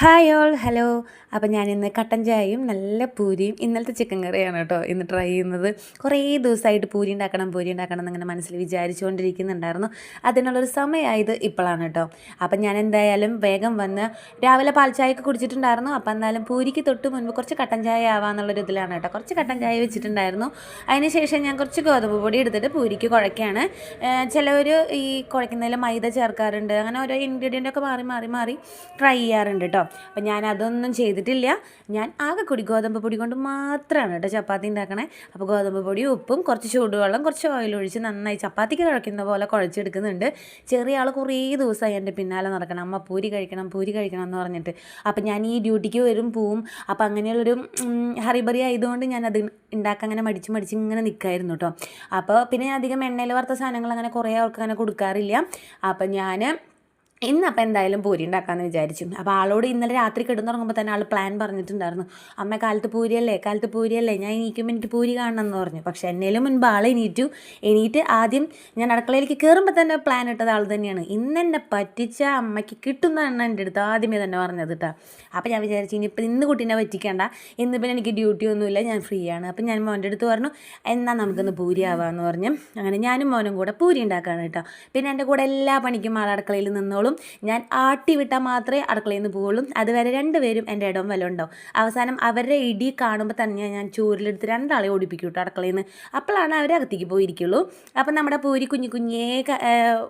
Hi all hello അപ്പം ഞാനിന്ന് കട്ടൻ ചായയും നല്ല പൂരിയും ഇന്നലത്തെ ചിക്കൻ കറിയാണ് കേട്ടോ ഇന്ന് ട്രൈ ചെയ്യുന്നത്. കുറേ ദിവസമായിട്ട് പൂരി ഉണ്ടാക്കണം പൂരി ഉണ്ടാക്കണം എന്നിങ്ങനെ മനസ്സിൽ വിചാരിച്ചുകൊണ്ടിരിക്കുന്നുണ്ടായിരുന്നു. അതിനുള്ളൊരു സമയമായത് ഇപ്പോഴാണ് കേട്ടോ അപ്പം ഞാൻ എന്തായാലും വേഗം വന്ന് രാവിലെ പാൽ ചായയൊക്കെ കുടിച്ചിട്ടുണ്ടായിരുന്നു. അപ്പം എന്തായാലും പൂരിക്ക് തൊട്ട് മുൻപ് കുറച്ച് കട്ടൻ ചായ ആവാന്നുള്ളൊരു ഇതിലാണ് കേട്ടോ കുറച്ച് കട്ടൻ ചായ വെച്ചിട്ടുണ്ടായിരുന്നു. അതിന് ശേഷം ഞാൻ കുറച്ച് ഗോതമ്പ് പൊടി എടുത്തിട്ട് പൂരിക്ക് കുഴക്കുകയാണ് ചിലവർ ഈ കുഴക്കുന്നതിൽ മൈദ ചേർക്കാറുണ്ട്. അങ്ങനെ ഓരോ ഇൻഗ്രീഡിയന്റ് ഒക്കെ മാറി മാറി മാറി ട്രൈ ചെയ്യാറുണ്ട് കേട്ടോ അപ്പം ഞാൻ അതൊന്നും ചെയ്തിട്ടില്ല. ഞാൻ ആകെ കൂടി ഗോതമ്പ് പൊടി കൊണ്ട് മാത്രമാണ് കേട്ടോ ചപ്പാത്തി ഉണ്ടാക്കണേ. അപ്പോൾ ഗോതമ്പ് പൊടി ഉപ്പും കുറച്ച് ചൂടുവെള്ളം കുറച്ച് ഓയിൽ ഒഴിച്ച് നന്നായി ചപ്പാത്തിക്ക് കുഴക്കുന്ന പോലെ കുഴച്ചെടുക്കുന്നുണ്ട്. ചെറിയ ആൾ കുറേ ദിവസമായി എന്റെ പിന്നാലെ നടക്കണം. അമ്മ പൂരി കഴിക്കണം പൂരി കഴിക്കണം എന്ന് പറഞ്ഞിട്ട്. അപ്പം ഞാൻ ഈ ഡ്യൂട്ടിക്ക് വരും പോവും. അപ്പം അങ്ങനെയുള്ളൊരു ഹറിബറി ആയതുകൊണ്ട് ഞാൻ അത് ഉണ്ടാക്കാൻ അങ്ങനെ മടിച്ച് മടിച്ച് ഇങ്ങനെ നിൽക്കായിരുന്നു കേട്ടോ. അപ്പോൾ പിന്നെ അധികം എണ്ണയിൽ വറുത്ത സാധനങ്ങൾ അങ്ങനെ കുറേ അവർക്ക് അങ്ങനെ കൊടുക്കാറില്ല. അപ്പം ഞാൻ ഇന്നപ്പോൾ എന്തായാലും പൂരി ഉണ്ടാക്കാമെന്ന് വിചാരിച്ചു. അപ്പോൾ ആളോട് ഇന്നലെ രാത്രി കിടന്നുറങ്ങുമ്പോൾ തന്നെ ആൾ പ്ലാൻ പറഞ്ഞിട്ടുണ്ടായിരുന്നു. അമ്മ കാലത്ത് പൂരിയല്ലേ കാലത്ത് പൂരിയല്ലേ ഞാൻ എനിക്കുമ്പോൾ എനിക്ക് പൂരി കാണണം എന്ന് പറഞ്ഞു. പക്ഷേ എന്നേലും മുൻപ് ആൾ എണീറ്റു. എണീറ്റ് ആദ്യം ഞാൻ അടുക്കളയിലേക്ക് കയറുമ്പോൾ തന്നെ പ്ലാൻ ഇട്ടത് ആൾ തന്നെയാണ്. ഇന്ന് എന്നെ പറ്റിച്ച അമ്മയ്ക്ക് കിട്ടുന്നതാണ് എന്റെ അടുത്ത് ആദ്യമേ തന്നെ പറഞ്ഞത് കേട്ടോ അപ്പോൾ ഞാൻ വിചാരിച്ചു ഇനിയിപ്പോൾ ഇന്ന് കുട്ടീനെ പറ്റിക്കേണ്ട. ഇന്ന് പിന്നെ എനിക്ക് ഡ്യൂട്ടി ഒന്നുമില്ല ഞാൻ ഫ്രീ ആണ്. അപ്പം ഞാൻ മോന്റെ അടുത്ത് പറഞ്ഞു എന്നാൽ നമുക്കൊന്ന് പൂരി ആവാമെന്ന് പറഞ്ഞു. അങ്ങനെ ഞാനും മോനും കൂടെ പൂരി ഉണ്ടാക്കുകയാണ് കേട്ടോ പിന്നെ എന്റെ കൂടെ എല്ലാ പണിക്കും ആൾ അടുക്കളയിൽ നിന്നോളും. ഞാൻ ആട്ടി വിട്ടാൽ മാത്രമേ അടുക്കളയിൽ നിന്ന് പോവുള്ളൂ. അതുവരെ രണ്ടുപേരും എന്റെ ഇടം വല്ല ഉണ്ടാവും അവസാനം അവരുടെ ഇടി കാണുമ്പോൾ തന്നെ ഞാൻ ചൂരിലെടുത്ത് രണ്ടാളെ ഓടിപ്പിക്കും കേട്ടോ അടുക്കളയിൽ നിന്ന്. അപ്പോഴാണ് അവർ അകത്തേക്ക് പോയിരിക്കുള്ളൂ. അപ്പം നമ്മുടെ പൂരി കുഞ്ഞു കുഞ്ഞേ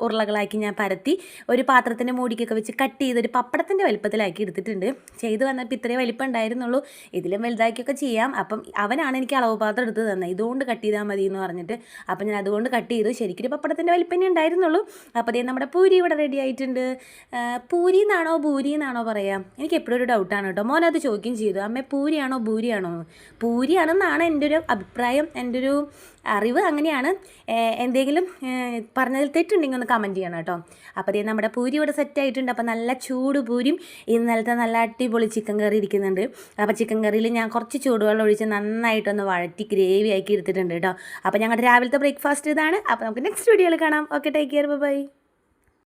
ഉരുളകളാക്കി ഞാൻ പരത്തി ഒരു പാത്രത്തിന്റെ മൂടിക്കൊക്കെ വെച്ച് കട്ട് ചെയ്ത് ഒരു പപ്പടത്തിന്റെ വലിപ്പത്തിലാക്കി എടുത്തിട്ടുണ്ട്. ചെയ്ത് വന്നപ്പോൾ ഇത്രയും വലിപ്പം ഉണ്ടായിരുന്നുള്ളൂ. ഇതിലും വലുതാക്കിയൊക്കെ ചെയ്യാം. അപ്പം അവനാണ് എനിക്ക് അളവ് പാത്രം എടുത്ത് തന്നെ ഇതുകൊണ്ട് കട്ട് ചെയ്താൽ മതി എന്ന് പറഞ്ഞിട്ട് അപ്പം ഞാൻ അതുകൊണ്ട് കട്ട് ചെയ്തു. ശരിക്കും പപ്പടത്തിന്റെ വലിപ്പം ഉണ്ടായിരുന്നുള്ളൂ. അപ്പോൾ അതേ നമ്മുടെ പൂരി ഇവിടെ റെഡി ആയിട്ടുണ്ട്. പൂരി എന്നാണോ ഭൂരി എന്നാണോ പറയാം? എനിക്ക് എപ്പോഴും ഒരു ഡൗട്ടാണ് കേട്ടോ. മോനത് ചോദിക്കുകയും ചെയ്തു. അമ്മേ പൂരിയാണോ ഭൂരിയാണോ? പൂരിയാണെന്നാണ് എന്റെ ഒരു അഭിപ്രായം എന്റെ ഒരു അറിവ്. അങ്ങനെയാണ് എന്തെങ്കിലും പറഞ്ഞതിൽ തെറ്റുണ്ടെങ്കിൽ ഒന്ന് കമന്റ് ചെയ്യണം കേട്ടോ. അപ്പോൾ അതേ നമ്മുടെ പൂരി ഇവിടെ സെറ്റ് ആയിട്ടുണ്ട്. അപ്പോൾ നല്ല ചൂട് പൂരിയും ഇന്നലത്തെ നല്ല അടിപൊളി ചിക്കൻ കറി ഇരിക്കുന്നുണ്ട്. അപ്പോൾ ചിക്കൻ കറിയിൽ ഞാൻ കുറച്ച് ചൂടുവെള്ളം ഒഴിച്ച് നന്നായിട്ടൊന്ന് വഴറ്റി ഗ്രേവി ആക്കി എടുത്തിട്ടുണ്ട് കേട്ടോ. അപ്പോൾ ഞങ്ങളുടെ രാവിലത്തെ ബ്രേക്ക്ഫാസ്റ്റ് ഇതാണ്. അപ്പോൾ നമുക്ക് നെക്സ്റ്റ് വീഡിയോയിൽ കാണാം. Okay take care bye